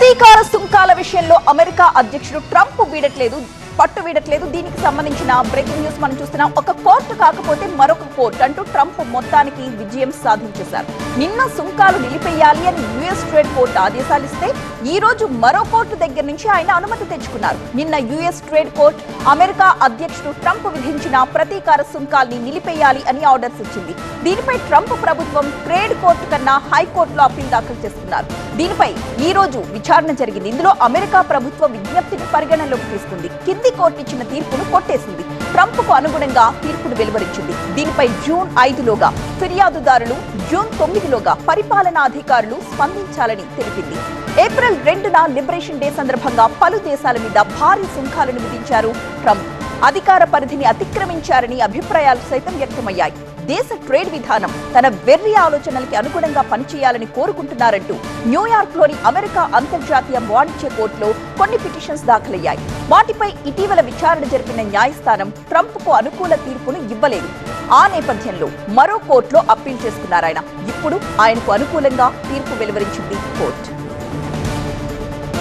ప్రతీకార సుంకాల విషయంలో అమెరికా అధ్యక్షుడు ట్రంప్ వీడట్లేదు పట్టు వీడట్లేదు. దీనికి సంబంధించిన బ్రేకింగ్ న్యూస్ మనం చూస్తున్నాం. ఒక కోర్టు కాకపోతే మరొక కోర్టు అంటూ ట్రంప్ మొత్తానికి విజయం సాధించేశారు. నిన్న సుంకాలు నిలిపేయాలి అని యుఎస్ ట్రేడ్ కోర్టు ఆదేశాలిస్తే ఈ రోజు మరో కోర్టు దగ్గర నుంచి ఆయన అనుమతి తెచ్చుకున్నారు. నిన్న యుఎస్ ట్రేడ్ కోర్టు అమెరికా అధ్యక్షుడు ట్రంప్ విధించిన ప్రతీకార సుంకాల్ని నిలిపేయాలి అని ఆర్డర్స్ ఇచ్చింది. దీనిపై ట్రంప్ ప్రభుత్వం ట్రేడ్ కోర్టు కన్నా హైకోర్టులో అప్పీల్ దాఖలు చేస్తున్నారు. దీనిపై ఈ రోజు విచారణ జరిగింది. ఇందులో అమెరికా ప్రభుత్వ విజ్ఞప్తిని పరిగణనలోకి తీసుకుంది. కింది కోర్టు ఇచ్చిన తీర్పును కొట్టేసింది. ట్రంప్కు అనుగుణంగా తీర్పును వెలువరించింది. దీనిపై జూన్ ఐదులోగా ఫిర్యాదుదారులు జూన్ తొమ్మిదిలోగా పరిపాలనా అధికారులు స్పందించాలని తెలిపింది. ఏప్రిల్ రెండున లిబరేషన్ డే సందర్భంగా పలు దేశాల మీద భారీ సుంకాలను విధించారు ట్రంప్. అధికార పరిధిని అతిక్రమించారని అభిప్రాయాలు సైతం వ్యక్తమయ్యాయి. దేశ ట్రేడ్ విధానం తన వెర్రి ఆలోచనలకి అనుగుణంగా పనిచేయాలని కోరుకుంటున్నారంటూ న్యూయార్క్లోని అమెరికా అంతర్జాతీయ వాణిజ్య కోర్టులో కొన్ని పిటిషన్స్ దాఖలయ్యాయి. వాటిపై ఇటీవల విచారణ జరిపిన న్యాయస్థానం ట్రంప్కు అనుకూల తీర్పును ఇవ్వలేదు. ఆ నేపథ్యంలో మరో కోర్టులో అప్పీల్ చేసుకున్నారాయన. ఇప్పుడు ఆయనకు అనుకూలంగా తీర్పు వెలువరించింది కోర్టు.